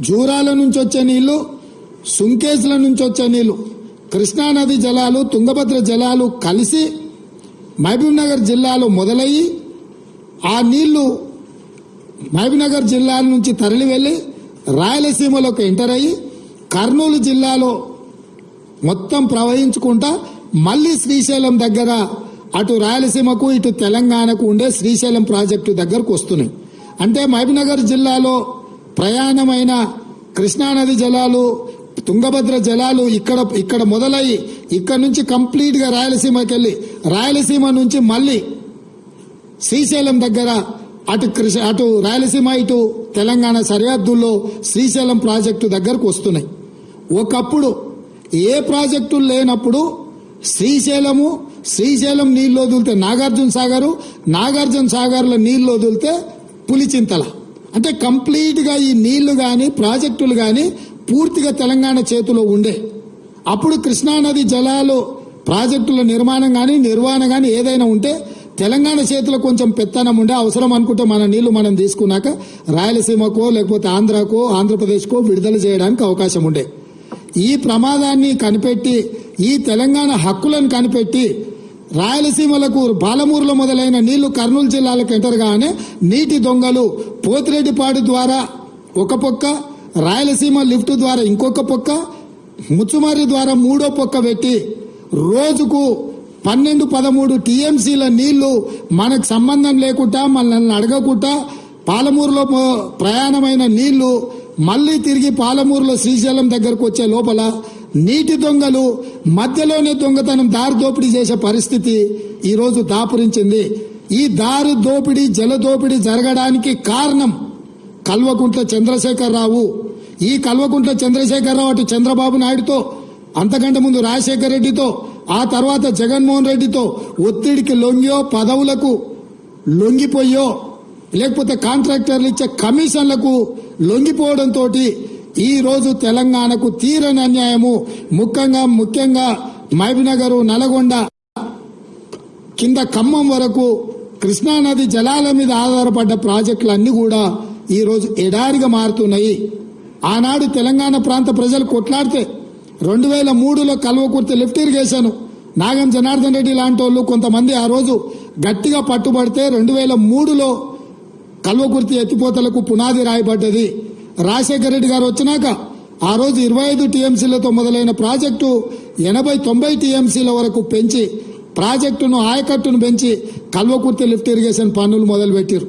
జూరాల నుంచి వచ్చే నీళ్ళు సుంకేసుల నుంచి వచ్చే నీళ్ళు కృష్ణానది జలాలు తుంగభద్ర జలాలు కలిసి మహబూబ్నగర్ జిల్లాలో మొదలయ్యి ఆ నీళ్ళు మహబూబ్నగర్ జిల్లా నుంచి తరలి వెళ్ళి రాయలసీమలోకి ఎంటర్ అయ్యి కర్నూలు జిల్లాలో మొత్తం ప్రవహించుకుంటా మళ్ళీ శ్రీశైలం దగ్గర అటు రాయలసీమకు ఇటు తెలంగాణకు ఉండే శ్రీశైలం ప్రాజెక్టు దగ్గరకు వస్తున్నాయి. అంటే మహబూబ్నగర్ జిల్లాలో ప్రయాణమైన కృష్ణానది జలాలు తుంగభద్ర జలాలు ఇక్కడ ఇక్కడ మొదలయ్యి ఇక్కడ నుంచి కంప్లీట్గా రాయలసీమకి వెళ్ళి రాయలసీమ నుంచి మళ్ళీ శ్రీశైలం దగ్గర అటు కృష్ణ అటు రాయలసీమ ఇటు తెలంగాణ సరిహద్దుల్లో శ్రీశైలం ప్రాజెక్టు దగ్గరకు వస్తున్నాయి. ఒకప్పుడు ఏ ప్రాజెక్టు లేనప్పుడు శ్రీశైలము శ్రీశైలం నీళ్ళు వదిలితే నాగార్జున సాగరు నాగార్జున సాగర్లో నీళ్ళు వదిలితే పులిచింతల. అంటే కంప్లీట్గా ఈ నీళ్ళు కానీ ప్రాజెక్టులు కానీ పూర్తిగా తెలంగాణ చేతిలో ఉండే. అప్పుడు కృష్ణానది జలాలు ప్రాజెక్టుల నిర్మాణం కానీ నిర్వహణ కానీ ఏదైనా ఉంటే తెలంగాణ చేతిలో కొంచెం పెత్తనం ఉండే అవసరం అనుకుంటే మన నీళ్ళు మనం తీసుకున్నాక రాయలసీమకో లేకపోతే ఆంధ్రాకో ఆంధ్రప్రదేశ్కో విడుదల చేయడానికి అవకాశం ఉండే. ఈ ప్రమాదాన్ని కనిపెట్టి ఈ తెలంగాణ హక్కులను కనిపెట్టి రాయలసీమలకు పాలమూరులో మొదలైన నీళ్ళు కర్నూలు జిల్లాలకు ఎంటర్ నీటి దొంగలు పోతిరెడ్డిపాడు ద్వారా ఒక పొక్క రాయలసీమ లిఫ్ట్ ద్వారా ఇంకొక పొక్క ముచ్చుమారి ద్వారా మూడో పొక్క పెట్టి రోజుకు పన్నెండు పదమూడు టీఎంసీల నీళ్ళు మనకు సంబంధం లేకుండా మనల్ని అడగకుండా పాలమూరులో ప్రయాణమైన నీళ్ళు మళ్ళీ తిరిగి పాలమూరులో శ్రీశైలం దగ్గరకు వచ్చే లోపల నీటి దొంగలు మధ్యలోనే దొంగతనం దారి దోపిడీ చేసే పరిస్థితి ఈరోజు దాపురించింది. ఈ దారి దోపిడీ జల దోపిడీ జరగడానికి కారణం కల్వకుంట్ల చంద్రశేఖరరావు. ఈ కల్వకుంట్ల చంద్రశేఖరరావు అటు చంద్రబాబు నాయుడుతో అంతకంటే ముందు రాజశేఖర రెడ్డితో ఆ తర్వాత జగన్మోహన్ రెడ్డితో ఒత్తిడికి లొంగియో పదవులకు లొంగిపోయో లేకపోతే కాంట్రాక్టర్లు ఇచ్చే కమిషన్లకు లొంగిపోవడంతో ఈ రోజు తెలంగాణకు తీరని అన్యాయము ముఖ్యంగా ముఖ్యంగా మహబీనగర్ నల్గొండ కింద ఖమ్మం వరకు కృష్ణానది జలాల మీద ఆధారపడ్డ ప్రాజెక్టులన్నీ కూడా ఈ రోజు ఎడారిగా మారుతున్నాయి. ఆనాడు తెలంగాణ ప్రాంత ప్రజలు కొట్లాడితే రెండు వేల మూడులో కల్వకుర్తి లిఫ్ట్ ఇరిగేషన్ నాగం జనార్దన్ రెడ్డి లాంటి వాళ్ళు కొంతమంది ఆ రోజు గట్టిగా పట్టుబడితే రెండు వేల మూడులో కల్వకుర్తి ఎత్తిపోతలకు పునాది రాయబడ్డది. రాజశేఖర రెడ్డి గారు వచ్చినాక ఆ రోజు ఇరవై ఐదు టీఎంసీలతో మొదలైన ప్రాజెక్టు ఎనభై తొంభై టీఎంసీల వరకు పెంచి ప్రాజెక్టును ఆయకట్టును పెంచి కల్వకుర్తి లిఫ్ట్ ఇరిగేషన్ పనులు మొదలుపెట్టారు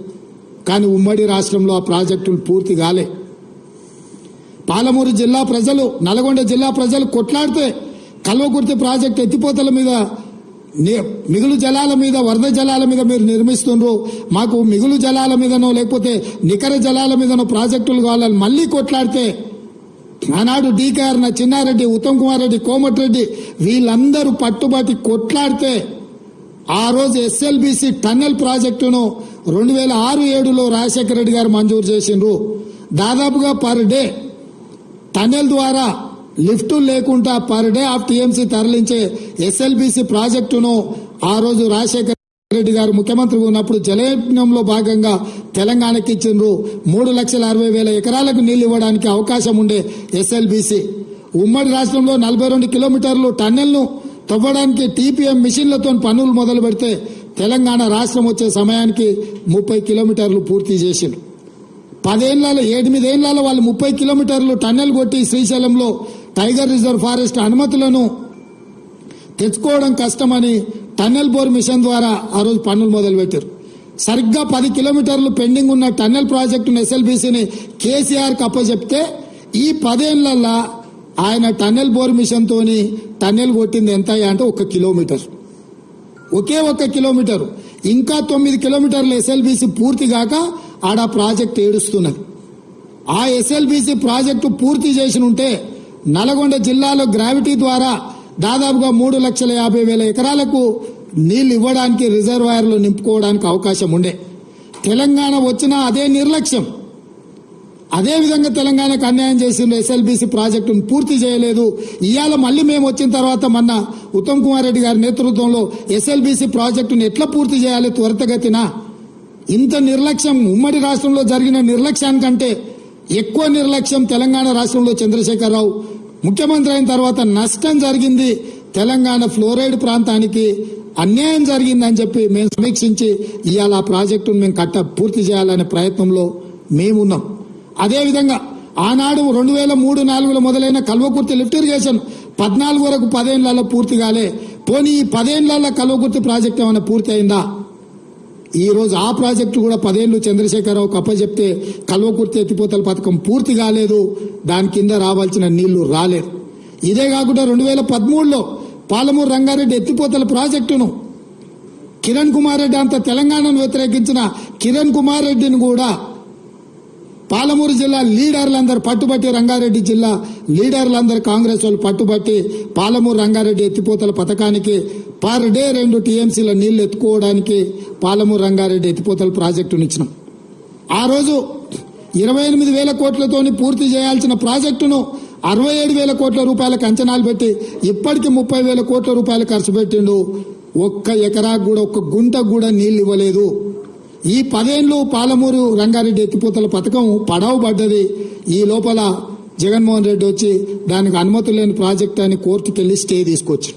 కానీ ఉమ్మడి రాష్ట్రంలో ఆ ప్రాజెక్టులు పూర్తి కాలే. పాలమూరు జిల్లా ప్రజలు నల్గొండ జిల్లా ప్రజలు కొట్లాడితే కల్వకుర్తి ప్రాజెక్టు ఎత్తిపోతల మీద మిగులు జలాల మీద వరద జలాల మీద మీరు నిర్మిస్తుండ్రు. మాకు మిగులు జలాల మీదనో లేకపోతే నికర జలాల మీదనో ప్రాజెక్టులు కావాలని మళ్ళీ కొట్లాడితే ఆనాడు డీకేఆర్ నా చిన్నారెడ్డి ఉత్తమ్ కుమార్ రెడ్డి కోమటిరెడ్డి వీళ్ళందరూ పట్టుబట్టి కొట్లాడితే ఆ రోజు ఎస్ఎల్బిసి టన్నెల్ ప్రాజెక్టును రెండు వేల ఆరు ఏడులో రాజశేఖర రెడ్డి గారు మంజూరు చేసిండ్రు. దాదాపుగా పర్ డే టన్నెల్ ద్వారా లిఫ్టు లేకుండా per day of TMC SLBC SLBC ప్రాజెక్టును ఆ రోజు రాజశేఖర్ రెడ్డి గారు ముఖ్యమంత్రిగా ఉన్నప్పుడు జలయజ్ఞంలో భాగంగా తెలంగాణకి ఇచ్చిండ్రు. మూడు లక్షల అరవై వేల ఎకరాలకు నీళ్ళు ఇవ్వడానికి అవకాశం ఉండే ఎస్ఎల్బిసి. ఉమ్మడి రాష్ట్రంలో నలభై రెండు కిలోమీటర్లు టన్నెల్ను తవ్వడానికి టీపీఎం మిషన్లతో పనులు మొదలు పెడితే తెలంగాణ రాష్ట్రం వచ్చే సమయానికి ముప్పై కిలోమీటర్లు పూర్తి చేసిండ్రు. పదేళ్ళలో ఎనిమిదేళ్ళలో వాళ్ళు ముప్పై కిలోమీటర్లు టన్నెల్ కొట్టి శ్రీశైలంలో టైగర్ రిజర్వ్ ఫారెస్ట్ అనుమతులను తెచ్చుకోవడం కష్టమని టన్నెల్ బోర్ మిషన్ ద్వారా ఆ రోజు పనులు మొదలుపెట్టారు. సరిగ్గా పది కిలోమీటర్లు పెండింగ్ ఉన్న టన్నెల్ ప్రాజెక్టును ఎస్ఎల్బీసీని కేసీఆర్కి అప్పచెప్తే ఈ పదేళ్ళలో ఆయన టన్నెల్ బోర్ మిషన్తో టన్నెల్ కొట్టింది ఎంత అంటే ఒక కిలోమీటర్. ఒకే ఒక్క కిలోమీటర్. ఇంకా తొమ్మిది కిలోమీటర్లు ఎస్ఎల్బీసీ పూర్తి కాక ఆడ ప్రాజెక్ట్ ఏడుస్తున్నది. ఆ ఎస్ఎల్బీసీ ప్రాజెక్టు పూర్తి చేసి ఉంటే నల్గొండ జిల్లాలో గ్రావిటీ ద్వారా దాదాపుగా మూడు లక్షల యాభై వేల ఎకరాలకు నీళ్ళు ఇవ్వడానికి రిజర్వాయర్లు నింపుకోవడానికి అవకాశం ఉండే. తెలంగాణ వచ్చిన అదే నిర్లక్ష్యం. అదే విధంగా తెలంగాణకు అన్యాయం చేసిన ఎస్ఎల్బీసీ ప్రాజెక్టును పూర్తి చేయలేదు. ఇవాళ మళ్ళీ మేము వచ్చిన తర్వాత మొన్న ఉత్తమ్ కుమార్ రెడ్డి గారి నేతృత్వంలో ఎస్ఎల్బీసీ ప్రాజెక్టును ఎట్లా పూర్తి చేయాలి త్వరితగతిన? ఇంత నిర్లక్ష్యం ఉమ్మడి రాష్ట్రంలో జరిగిన నిర్లక్ష్యానికంటే ఎక్కువ నిర్లక్ష్యం తెలంగాణ రాష్ట్రంలో చంద్రశేఖరరావు. ముఖ్యమంత్రి అయిన తర్వాత నష్టం జరిగింది. తెలంగాణ ఫ్లోరైడ్ ప్రాంతానికి అన్యాయం జరిగిందని చెప్పి మేము సమీక్షించి ఇవాళ ఆ ప్రాజెక్టును మేము కట్ట పూర్తి చేయాలనే ప్రయత్నంలో మేమున్నాం. అదేవిధంగా ఆనాడు రెండు వేల మూడు నాలుగులో మొదలైన కల్వకుర్తి లిఫ్ట్ ఇరిగేషన్ పద్నాలుగు వరకు పదేళ్ళలో పూర్తి కాలే. పోనీ ఈ పదేళ్ళలో కల్వకుర్తి ప్రాజెక్ట్ ఏమైనా పూర్తి అయిందా ఈ రోజు ఆ ప్రాజెక్టు కూడా పదేళ్ళు చంద్రశేఖరరావు కప్పచెప్తే కల్వకుర్తి ఎత్తిపోతల పథకం పూర్తి కాలేదు దాని కింద రావాల్సిన నీళ్ళు రాలేదు. ఇదే కాకుండా రెండు వేల పదమూడులో పాలమూరు రంగారెడ్డి ఎత్తిపోతల ప్రాజెక్టును కిరణ్ కుమార్ రెడ్డి అంత తెలంగాణను వ్యతిరేకించిన కిరణ్ కుమార్ రెడ్డిని కూడా పాలమూరు జిల్లా లీడర్లందరూ పట్టుబట్టి రంగారెడ్డి జిల్లా లీడర్లందరూ కాంగ్రెస్ వాళ్ళు పట్టుబట్టి పాలమూరు రంగారెడ్డి ఎత్తిపోతల పథకానికి పర్ డే రెండు టీఎంసీల నీళ్ళు ఎత్తుకోవడానికి పాలమూరు రంగారెడ్డి ఎత్తిపోతల ప్రాజెక్టును ఇచ్చినాం. ఆ రోజు ఇరవై ఎనిమిది వేల కోట్లతోని పూర్తి చేయాల్సిన ప్రాజెక్టును అరవై ఏడు వేల కోట్ల రూపాయలకు అంచనాలు పెట్టి ఇప్పటికి ముప్పై వేల కోట్ల రూపాయలు ఖర్చు పెట్టిండు. ఒక్క ఎకరాకు కూడా ఒక్క గుంటకు కూడా నీళ్ళు ఇవ్వలేదు. ఈ పదేళ్ళు పాలమూరు రంగారెడ్డి ఎత్తిపోతల పథకం పడావు పడ్డది. ఈ లోపల జగన్మోహన్ రెడ్డి వచ్చి దానికి అనుమతి లేని ప్రాజెక్ట్ అని కోర్టుకు స్టే తీసుకొచ్చి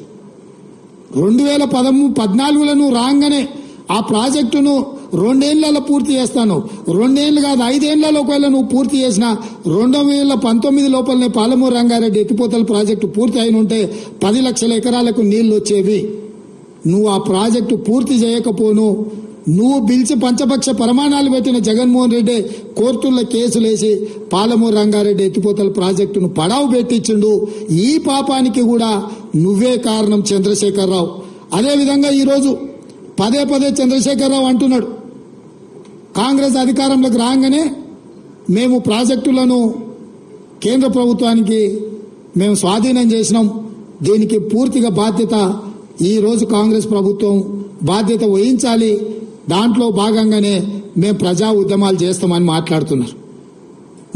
రెండు వేల పదమూ పద్నాలుగులో నువ్వు రాగానే ఆ ప్రాజెక్టును రెండేళ్ళలో పూర్తి చేస్తాను. రెండేళ్ళు కాదు ఐదేళ్ళలో ఒకవేళ నువ్వు పూర్తి చేసిన రెండు వేల పంతొమ్మిది లోపలనే పాలమూరు రంగారెడ్డి ఎత్తిపోతల ప్రాజెక్టు పూర్తి అయిన ఉంటే పది లక్షల ఎకరాలకు నీళ్ళు వచ్చేవి. నువ్వు ఆ ప్రాజెక్టు పూర్తి చేయకపోను నువ్వు పిలిచి పంచపక్ష ప్రమాణాలు పెట్టిన జగన్మోహన్ రెడ్డి కోర్టుల్లో కేసులేసి పాలమూరు రంగారెడ్డి ఎత్తిపోతల ప్రాజెక్టును పడావు పెట్టించిండు. ఈ పాపానికి కూడా నువ్వే కారణం చంద్రశేఖరరావు. అదేవిధంగా ఈరోజు పదే పదే చంద్రశేఖరరావు అంటున్నాడు. కాంగ్రెస్ అధికారంలోకి రాగానే మేము ప్రాజెక్టులను కేంద్ర ప్రభుత్వానికి మేము స్వాధీనం చేసినాం. దీనికి పూర్తిగా బాధ్యత ఈరోజు కాంగ్రెస్ ప్రభుత్వం బాధ్యత వహించాలి. దాంట్లో భాగంగానే మేము ప్రజా ఉద్యమాలు చేస్తామని మాట్లాడుతున్నారు.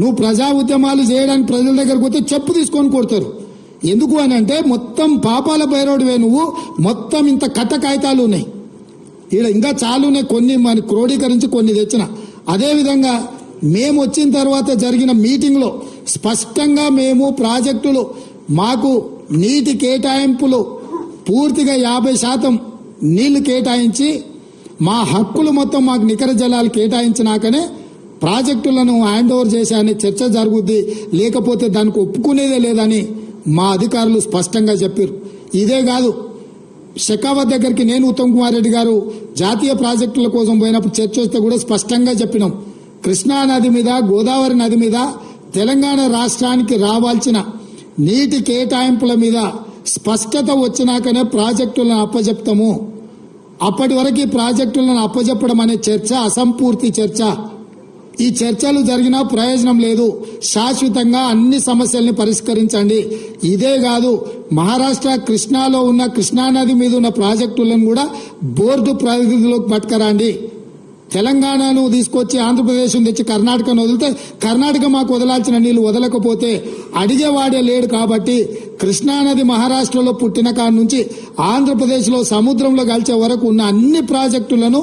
నువ్వు ప్రజా ఉద్యమాలు చేయడానికి ప్రజల దగ్గరకు పోతే చెప్పు తీసుకొని కొడతారు. ఎందుకు అని అంటే మొత్తం పాపాల బైరోడివే నువ్వు మొత్తం ఇంత కట్ట కాగితాలు ఉన్నాయి. ఈడ ఇంకా చాలునే కొన్ని మన క్రోడీకరించి కొన్ని తెచ్చిన. అదేవిధంగా మేము వచ్చిన తర్వాత జరిగిన మీటింగ్లో స్పష్టంగా మేము ప్రాజెక్టులు మాకు నీటి కేటాయింపులు పూర్తిగా యాభై శాతం నీళ్ళు కేటాయించి మా హక్కులు మొత్తం మాకు నికర జలాలు కేటాయించినాకనే ప్రాజెక్టులను హ్యాండ్ ఓవర్ చేశాయని చర్చ జరుగుద్ది. లేకపోతే దానికి ఒప్పుకునేదే లేదని మా అధికారులు స్పష్టంగా చెప్పారు ఇదే కాదు షెకావత్ దగ్గరికి నేను ఉత్తమ్ కుమార్ రెడ్డి గారు జాతీయ ప్రాజెక్టుల కోసం పోయినప్పుడు చర్చ వస్తే కూడా స్పష్టంగా చెప్పినాం. కృష్ణా నది మీద గోదావరి నది మీద తెలంగాణ రాష్ట్రానికి రావాల్సిన నీటి కేటాయింపుల మీద స్పష్టత వచ్చినాకనే ప్రాజెక్టులను అప్పజెప్తాము. అప్పటి వరకు ఈ ప్రాజెక్టులను అప్పజెప్పడం అనే చర్చ అసంపూర్తి చర్చ. ఈ చర్చలు జరిగినా ప్రయోజనం లేదు. శాశ్వతంగా అన్ని సమస్యల్ని పరిష్కరించండి. ఇదే కాదు మహారాష్ట్ర కృష్ణాలో ఉన్న కృష్ణానది మీద ఉన్న ప్రాజెక్టులను కూడా బోర్డు పరిధిలోకి పట్టుకరండి. తెలంగాణను తీసుకొచ్చి ఆంధ్రప్రదేశ్ తెచ్చి కర్ణాటకను వదిలితే కర్ణాటక మాకు వదలాల్సిన నీళ్ళు వదలకపోతే అడిగేవాడే లేడు కాబట్టి కృష్ణానది మహారాష్ట్రలో పుట్టిన కాడి నుంచి ఆంధ్రప్రదేశ్లో సముద్రంలో కలిసే వరకు ఉన్న అన్ని ప్రాజెక్టులను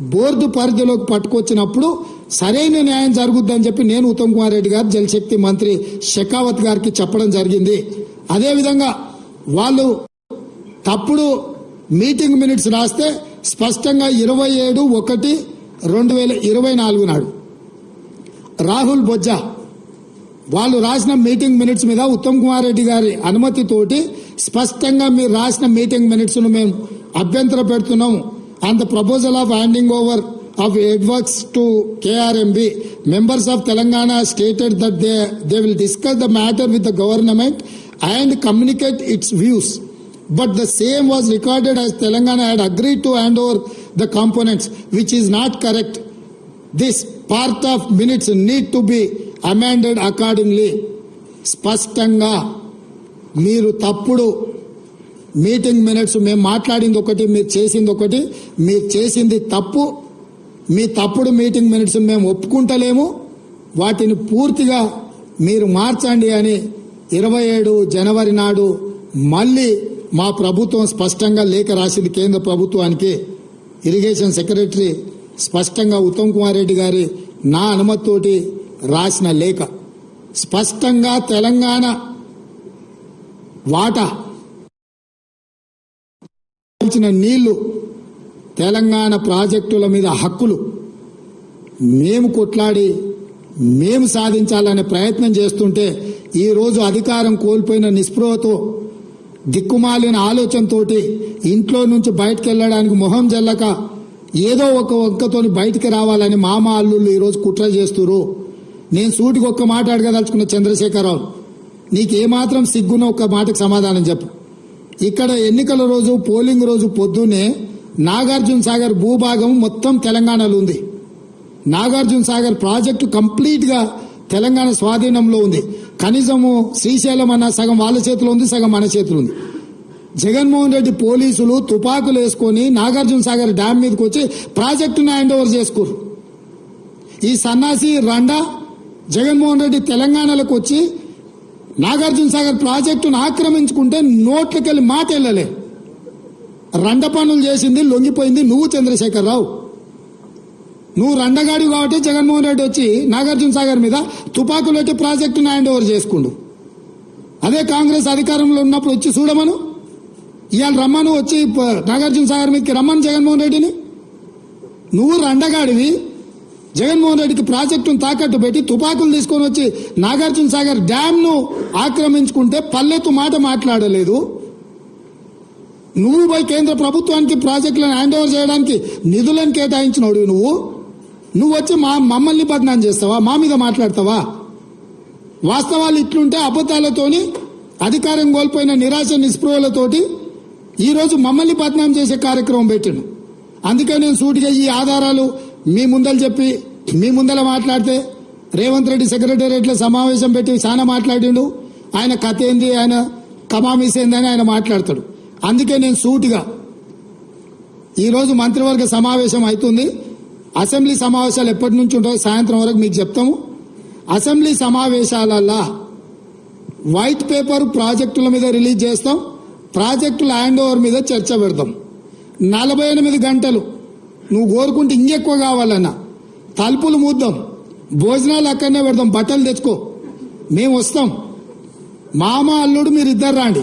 బోర్డు పరిధిలోకి పట్టుకొచ్చినప్పుడు సరైన న్యాయం జరుగుద్దని చెప్పి నేను ఉత్తమ్ కుమార్ రెడ్డి గారు జలశక్తి మంత్రి షెకావత్ గారికి చెప్పడం జరిగింది. అదేవిధంగా వాళ్ళు తప్పుడు మీటింగ్ మినిట్స్ రాస్తే స్పష్టంగా ఇరవై ఏడు ఒకటి రెండు వేల ఇరవై నాలుగు నాడు రాహుల్ బొజ్జా వాళ్ళు రాసిన మీటింగ్ మినిట్స్ మీద ఉత్తమ్ కుమార్ రెడ్డి గారి అనుమతితోటి స్పష్టంగా మీరు రాసిన మీటింగ్ మినిట్స్ను మేము అభ్యంతర పెడుతున్నాము. And the proposal of handing over of headworks to KRMB members of Telangana stated that they they will discuss the matter with the government and communicate its views but the same was recorded as Telangana had agree to hand over the components, which is not correct. This part of minutes need to be amended accordingly. స్పష్టంగా మీరు తప్పుడు meeting minutes మేము మాట్లాడింది ఒకటి మీరు చేసింది ఒకటి మీరు చేసింది తప్పు మీ తప్పుడు మీటింగ్ మినిట్స్ మేము ఒప్పుకుంటలేము వాటిని పూర్తిగా మీరు మార్చండి అని ఇరవై ఏడు జనవరి నాడు మళ్ళీ మా ప్రభుత్వం స్పష్టంగా లేఖ రాసింది కేంద్ర ప్రభుత్వానికి ఇరిగేషన్ సెక్రటరీ స్పష్టంగా ఉత్తమ్ కుమార్ రెడ్డి గారి నా అనుమతితోటి రాసిన లేఖ. స్పష్టంగా తెలంగాణ వాటా. ఇచ్చిన నీళ్ళు తెలంగాణ ప్రాజెక్టుల మీద హక్కులు. మేము కొట్లాడి మేము సాధించాలనే ప్రయత్నం చేస్తుంటే ఈరోజు అధికారం కోల్పోయిన నిస్పృహతో దిక్కుమాలిన ఆలోచనతోటి ఇంట్లో నుంచి బయటకు వెళ్ళడానికి మొహం జల్లక ఏదో ఒక ఒక్కతోని బయటికి రావాలని మామ అల్లుళ్ళు ఈరోజు కుట్ర చేస్తురు నేను సూటికి ఒక్క మాట అడగదలుచుకున్న చంద్రశేఖరరావు నీకు ఏమాత్రం సిగ్గున ఒక మాటకు సమాధానం చెప్పు. ఇక్కడ ఎన్నికల రోజు పోలింగ్ రోజు పొద్దున్నే నాగార్జున సాగర్ భూభాగం మొత్తం తెలంగాణలో ఉంది. నాగార్జున సాగర్ ప్రాజెక్టు కంప్లీట్గా తెలంగాణ స్వాధీనంలో ఉంది. కనీసము శ్రీశైలం అన్న సగం వాళ్ళ చేతిలో ఉంది సగం మన చేతిలో ఉంది. జగన్మోహన్ రెడ్డి పోలీసులు తుపాకులు వేసుకొని నాగార్జున సాగర్ డ్యామ్ మీదకి వచ్చి ప్రాజెక్టును హ్యాండ్ ఓవర్ చేసుకోరు ఈ సన్నాసి రండా జగన్మోహన్ రెడ్డి తెలంగాణలోకి వచ్చి నాగార్జున సాగర్ ప్రాజెక్టును ఆక్రమించుకుంటే నోట్లకెళ్ళి మాట వెళ్ళలే రండ పనులు చేసింది లొంగిపోయింది నువ్వు చంద్రశేఖరరావు నువ్వు రండగాడి కాబట్టి జగన్మోహన్ రెడ్డి వచ్చి నాగార్జున సాగర్ మీద తుపాకులు పెట్టి ప్రాజెక్టును హ్యాండ్ ఓవర్ చేసుకుండు. అదే కాంగ్రెస్ అధికారంలో ఉన్నప్పుడు వచ్చి చూడమను. ఇవాళ రమ్మను వచ్చి నాగార్జున సాగర్ మీదకి రమ్మను జగన్మోహన్ రెడ్డిని. నువ్వు రండగాడివి జగన్మోహన్ రెడ్డికి ప్రాజెక్టును తాకట్టు పెట్టి తుపాకులు తీసుకొని వచ్చి నాగార్జున సాగర్ డ్యామ్ను ఆక్రమించుకుంటే పల్లెత్తు మాట మాట్లాడలేదు. నువ్వు పోయి కేంద్ర ప్రభుత్వానికి ప్రాజెక్టులను హ్యాండ్ ఓవర్ చేయడానికి నిధులను కేటాయించినోడు నువ్వు. నువ్వు వచ్చి మా మమ్మల్ని బదనాం చేస్తావా? మా మీద మాట్లాడతావా? వాస్తవాలు ఇట్లుంటే అబద్ధాలతోని అధికారం కోల్పోయిన నిరాశ నిస్పృహలతోటి ఈరోజు మమ్మల్ని బదనాం చేసే కార్యక్రమం పెట్టాను అందుకే నేను సూటిగా ఈ ఆధారాలు మీ ముందలు చెప్పి మీ ముందల మాట్లాడితే రేవంత్ రెడ్డి సెక్రటేరియట్లో సమావేశం పెట్టి చాలా మాట్లాడిండు. ఆయన కథ ఏంది? ఆయన కమామిస్ ఏంది అని ఆయన మాట్లాడతాడు. అందుకే నేను సూటిగా ఈరోజు మంత్రివర్గ సమావేశం అవుతుంది. అసెంబ్లీ సమావేశాలు ఎప్పటి నుంచి ఉంటాయో సాయంత్రం వరకు మీకు చెప్తాము. అసెంబ్లీ సమావేశాలల్లా వైట్ పేపర్ ప్రాజెక్టుల మీద రిలీజ్ చేస్తాం. ప్రాజెక్టుల హ్యాండ్ ఓవర్ మీద చర్చ పెడతాం. నలభై ఎనిమిది గంటలు నువ్వు కోరుకుంటే ఇంకెక్కువ కావాలన్నా. తలుపులు మూద్దాం. భోజనాలు అక్కడనే పెడదాం బట్టలు తెచ్చుకో. మేము వస్తాం. మామ అల్లుడు మీరు ఇద్దరు రాండి.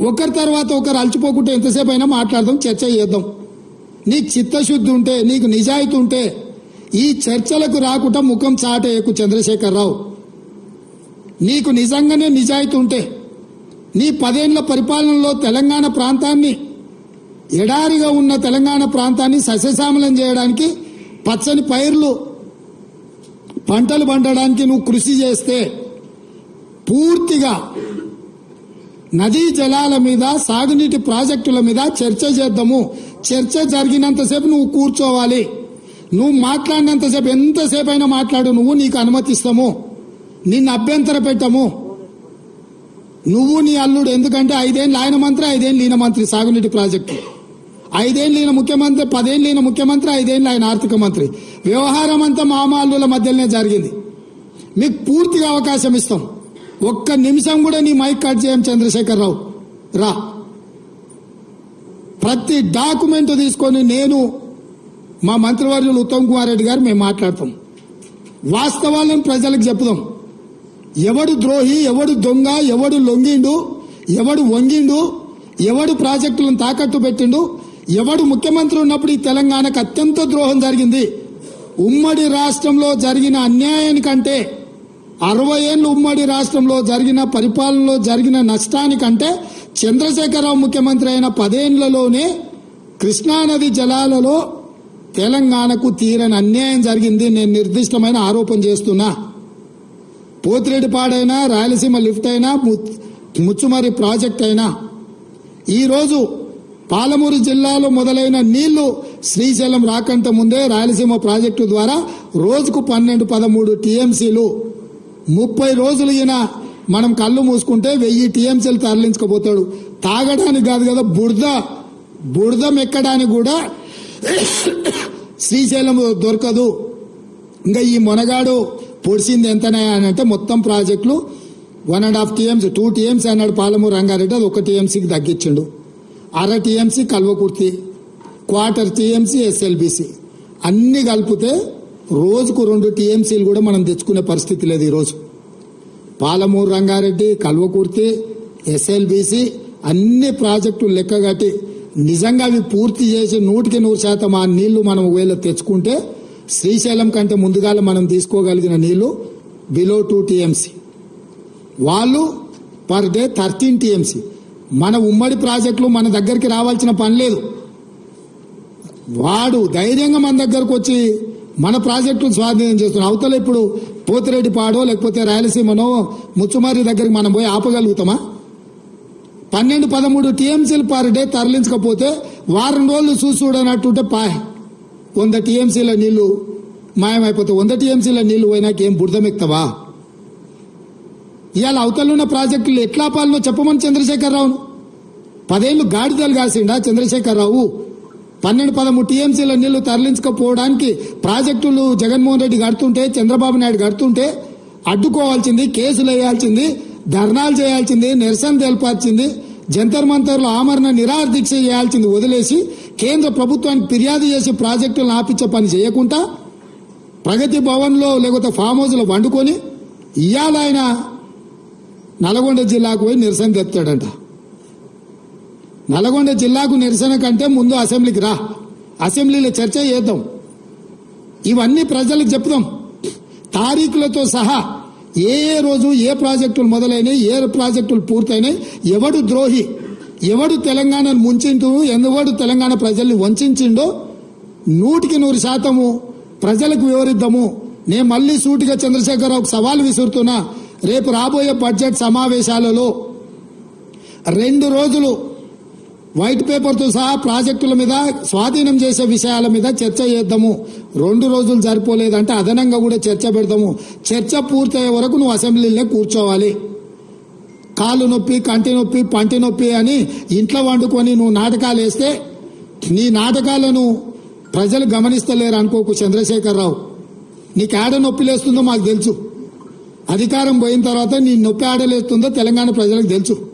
ఒకరి తర్వాత ఒకరు అలచిపోకుంటే ఎంతసేపు అయినా మాట్లాడదాం చర్చ చేద్దాం. నీకు చిత్తశుద్ధి ఉంటే నీకు నిజాయితీ ఉంటే ఈ చర్చలకు రాకుండా ముఖం చాటేయకు చంద్రశేఖరరావు. నీకు నిజంగానే నిజాయితీ ఉంటే నీ పదేళ్ళ పరిపాలనలో తెలంగాణ ప్రాంతాన్ని ఎడారిగా ఉన్న తెలంగాణ ప్రాంతాన్ని సస్యశ్యామలం చేయడానికి పచ్చని పైర్లు పంటలు పండడానికి నువ్వు కృషి చేస్తే పూర్తిగా నదీ జలాల మీద సాగునీటి ప్రాజెక్టుల మీద చర్చ చేద్దాము. చర్చ జరిగినంతసేపు నువ్వు కూర్చోవాలి. నువ్వు మాట్లాడినంతసేపు ఎంతసేపు అయినా మాట్లాడు నువ్వు నీకు అనుమతిస్తాము. నిన్ను అభ్యంతర పెట్టము. నువ్వు నీ అల్లుడు ఎందుకంటే ఐదేళ్ళు ఆయన మంత్రి ఐదేళ్ళు ఈయన మంత్రి సాగునీటి ప్రాజెక్టు. ఐదేళ్ళు ఈయన ముఖ్యమంత్రి పదేళ్ళు ఈయన ముఖ్యమంత్రి ఐదేళ్ళు ఆయన ఆర్థిక మంత్రి. వ్యవహారం అంతా మామాల్లుల మధ్యలోనే జరిగింది. మీకు పూర్తిగా అవకాశం ఇస్తాం. ఒక్క నిమిషం కూడా నీ మైక్ కట్ చేయం చంద్రశేఖరరావు. రా. ప్రతి డాక్యుమెంట్ తీసుకొని నేను మా మంత్రివర్యులు ఉత్తమ్ కుమార్ రెడ్డి గారు మేము మాట్లాడతాం. వాస్తవాలను ప్రజలకు చెప్పుదాం. ఎవడు ద్రోహి ఎవడు దొంగ ఎవడు లొంగిండు ఎవడు వంగిండు ఎవడు ప్రాజెక్టులను తాకట్టు పెట్టిండు ఎవడు ముఖ్యమంత్రి ఉన్నప్పుడు ఈ తెలంగాణకు అత్యంత ద్రోహం జరిగింది. ఉమ్మడి రాష్ట్రంలో జరిగిన అన్యాయానికంటే అరవై ఏళ్ళు ఉమ్మడి రాష్ట్రంలో జరిగిన పరిపాలనలో జరిగిన నష్టానికంటే చంద్రశేఖరరావు ముఖ్యమంత్రి అయిన పదేళ్ళలోనే కృష్ణానది జలాలలో తెలంగాణకు తీరని అన్యాయం జరిగింది నేను నిర్దిష్టమైన ఆరోపణ చేస్తున్నా. పోతిరెడ్డిపాడైనా రాయలసీమ లిఫ్ట్ అయినా ముచ్చుమరి ప్రాజెక్ట్ అయినా. ఈరోజు పాలమూరు జిల్లాలో మొదలైన నీళ్ళు శ్రీశైలం రాకంట ముందే రాయలసీమ ప్రాజెక్టు ద్వారా రోజుకు పన్నెండు పదమూడు టీఎంసీలు ముప్పై రోజులు ఈయన మనం కళ్ళు మూసుకుంటే వెయ్యి టీఎంసీలు తరలించుకోబోతాడు. తాగడానికి కాదు కదా బురద బురద మెక్కడానికి కూడా శ్రీశైలం దొరకదు. ఇంకా ఈ మొనగాడు పొడిచింది ఎంతనే అని అంటే మొత్తం ప్రాజెక్టులు one and half TMC two TMC అన్నాడు పాలమూరు రంగారెడ్డి అది ఒక టీఎంసీకి తగ్గించిండు. అర TMC Kalwakurthy quarter TMC SLBC. అన్నీ కలిపితే రోజుకు రెండు టీఎంసీలు కూడా మనం తెచ్చుకునే పరిస్థితి లేదు ఈరోజు పాలమూరు రంగారెడ్డి కల్వకుర్తి ఎస్ఎల్బిసి అన్ని ప్రాజెక్టులు లెక్కగట్టి నిజంగా అవి పూర్తి చేసి నూటికి నూరు శాతం ఆ నీళ్ళు మనం ఒకవేళ తెచ్చుకుంటే శ్రీశైలం కంటే ముందుగాల మనం తీసుకోగలిగిన నీళ్ళు బిలో టూ టీఎంసీ వాళ్ళు పర్ డే థర్టీన్ టీఎంసీ మన ఉమ్మడి ప్రాజెక్టులు మన దగ్గరికి రావాల్సిన పని లేదు. వాడు ధైర్యంగా మన దగ్గరకు వచ్చి మన ప్రాజెక్టును స్వాధీనం చేస్తున్నాం అవతల ఇప్పుడు పోతిరెడ్డి పాడో లేకపోతే రాయలసీమనో ముచ్చుమారి దగ్గరికి మనం పోయి ఆపగలుగుతామా? పన్నెండు పదమూడు టీఎంసీలు పర్ డే తరలించకపోతే వారం రోజులు చూసి చూడనట్టుంటే పాయ్ వంద టీఎంసీల నీళ్ళు మాయమైపోతే వంద టీఎంసీల నీళ్ళు పోయినాక ఏం బురదమెక్తావా? ఇవాళ అవతలున్న ప్రాజెక్టులు ఎట్లా పాలనో చెప్పమని చంద్రశేఖరరావును. పదేళ్ళు గాడిదలు కాసిండా చంద్రశేఖరరావు. పన్నెండు పదమూడు టీఎంసీల నీళ్ళు తరలించకపోవడానికి ప్రాజెక్టులు జగన్మోహన్ రెడ్డి కడుతుంటే చంద్రబాబు నాయుడు కడుతుంటే అడ్డుకోవాల్సింది కేసులు వేయాల్సింది ధర్నాలు చేయాల్సింది నిరసన తెలపాల్సింది జంతర్ మంతర్లో ఆమరణ నిరాదీక్ష చేయాల్సింది వదిలేసి కేంద్ర ప్రభుత్వానికి ఫిర్యాదు చేసి ప్రాజెక్టులను ఆపించే పని చేయకుండా ప్రగతి భవన్లో లేకపోతే ఫామ్ హౌస్లో వండుకొని ఇవాళ ఆయన నల్గొండ జిల్లాకు పోయి నిరసన తెస్తాడంట. నల్గొండ జిల్లాకు నిరసన కంటే ముందు అసెంబ్లీకి రా. అసెంబ్లీలో చర్చ చేద్దాం. ఇవన్నీ ప్రజలకు చెప్దాం. తారీఖులతో సహా ఏ ఏ రోజు ఏ ప్రాజెక్టులు మొదలైనవి ఏ ప్రాజెక్టులు పూర్తయినాయి ఎవడు ద్రోహి ఎవడు తెలంగాణను ముంచిండు ఎవడు తెలంగాణ ప్రజల్ని వంచిండో నూటికి నూరు శాతము ప్రజలకు వివరిద్దాము. నేను మళ్ళీ సూటిగా చంద్రశేఖరరావుకు సవాల్ విసురుతున్నా. రేపు రాబోయే బడ్జెట్ సమావేశాలలో రెండు రోజులు వైట్ పేపర్తో సహా ప్రాజెక్టుల మీద స్వాధీనం చేసే విషయాల మీద చర్చ చేద్దాము. రెండు రోజులు సరిపోలేదంటే అదనంగా కూడా చర్చ పెడతాము చర్చ పూర్తయ్యే వరకు నువ్వు అసెంబ్లీలో కూర్చోవాలి. కాలు నొప్పి కంటి నొప్పి పంటి నొప్పి అని ఇంట్లో వండుకొని నువ్వు నాటకాలు వేస్తే నీ నాటకాలను ప్రజలు గమనిస్తలేరు అనుకోకు చంద్రశేఖరరావు. నీకు ఆడ నొప్పి లేస్తుందో మాకు తెలుసు. అధికారం పోయిన తర్వాత నీ నొప్పి ఆడలేస్తుందో తెలంగాణ ప్రజలకు తెలుసు.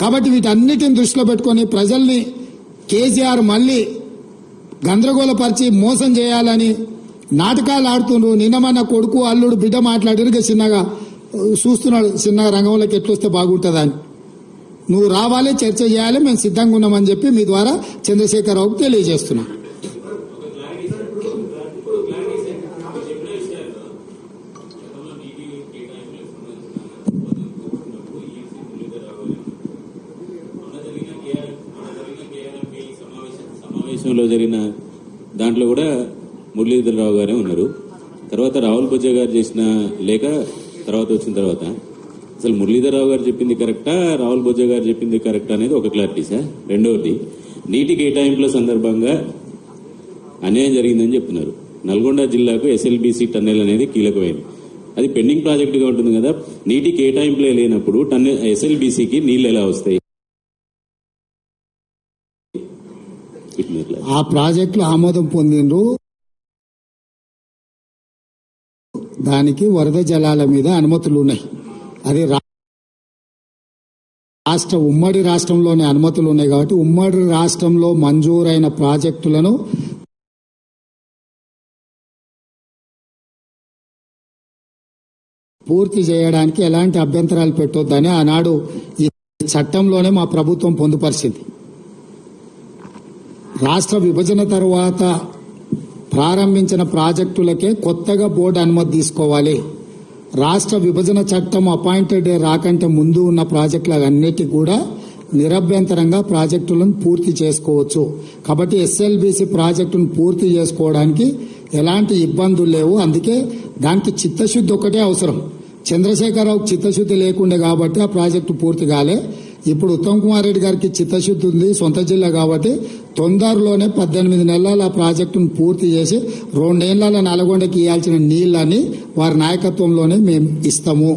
కాబట్టి వీటన్నిటిని దృష్టిలో పెట్టుకొని ప్రజల్ని కేసీఆర్ మళ్ళీ గందరగోళపరిచి మోసం చేయాలని నాటకాలు ఆడుతుండ్రు. నిన్న మన కొడుకు అల్లుడు బిడ్డ మాట్లాడారు. చిన్నగా చూస్తున్నాడు చిన్నగా రంగంలోకి ఎట్లొస్తే బాగుంటుందా అని నువ్వు రావాలి చర్చ చేయాలి మేము సిద్ధంగా ఉన్నామని చెప్పి మీ ద్వారా చంద్రశేఖరరావుకు తెలియజేస్తున్నాను సమావేశంలో జరిగిన దాంట్లో కూడా మురళీధరరావు గారే ఉన్నారు. తర్వాత రాహుల్ బుజ్జ గారు చేసిన లేఖ తర్వాత వచ్చిన తర్వాత. అసలు మురళీధరరావు గారు చెప్పింది కరెక్టా రాహుల్ బుజ్జ గారు చెప్పింది కరెక్టా అనేది ఒక క్లారిటీ సార్. రెండవది నీటి కేటాయింపుల సందర్భంగా అన్యాయం జరిగిందని చెప్తున్నారు. నల్గొండ జిల్లాకు ఎస్ఎల్బిసి టన్నెల్ అనేది కీలకమైంది అది పెండింగ్ ప్రాజెక్టుగా ఉంటుంది కదా. నీటి కేటాయింపులే లేనప్పుడు టన్నెల్ ఎస్ఎల్బిసికి నీళ్ళు ఎలా వస్తాయి? ఆ ప్రాజెక్టులు ఆమోదం పొందిండ్రు. దానికి వరద జలాల మీద అనుమతులు ఉన్నాయి. అది రా- రాష్ట్ర ఉమ్మడి రాష్ట్రంలోనే అనుమతులు ఉన్నాయి కాబట్టి ఉమ్మడి రాష్ట్రంలో మంజూరైన ప్రాజెక్టులను పూర్తి చేయడానికి ఎలాంటి అభ్యంతరాలు పెట్టొద్దని ఆనాడు ఈ చట్టంలోనే మా ప్రభుత్వం పొందుపరిచింది. రాష్ట్ర విభజన తరువాత ప్రారంభించిన ప్రాజెక్టులకే కొత్తగా బోర్డు అనుమతి తీసుకోవాలి. రాష్ట్ర విభజన చట్టం అపాయింటెడ్ రాకంటే ముందు ఉన్న ప్రాజెక్టులన్నిటి కూడా నిరభ్యంతరంగా ప్రాజెక్టులను పూర్తి చేసుకోవచ్చు. కాబట్టి ఎస్ఎల్బిసి ప్రాజెక్టును పూర్తి చేసుకోవడానికి ఎలాంటి ఇబ్బందులు లేవు. అందుకే దానికి చిత్తశుద్ధి ఒకటే అవసరం. చంద్రశేఖరరావు చిత్తశుద్ధి లేకుండే కాబట్టి ఆ ప్రాజెక్టు పూర్తి కాలే. ఇప్పుడు ఉత్తమ్ కుమార్ రెడ్డి గారికి చిత్తశుద్ధి ఉంది సొంత జిల్లా కాబట్టి తొందరలోనే పద్దెనిమిది నెలల ఆ ప్రాజెక్టును పూర్తి చేసి రెండేళ్ళ నల్గొండకి ఇవ్వాల్సిన నీళ్ళని వారి నాయకత్వంలోనే మేము ఇస్తాము.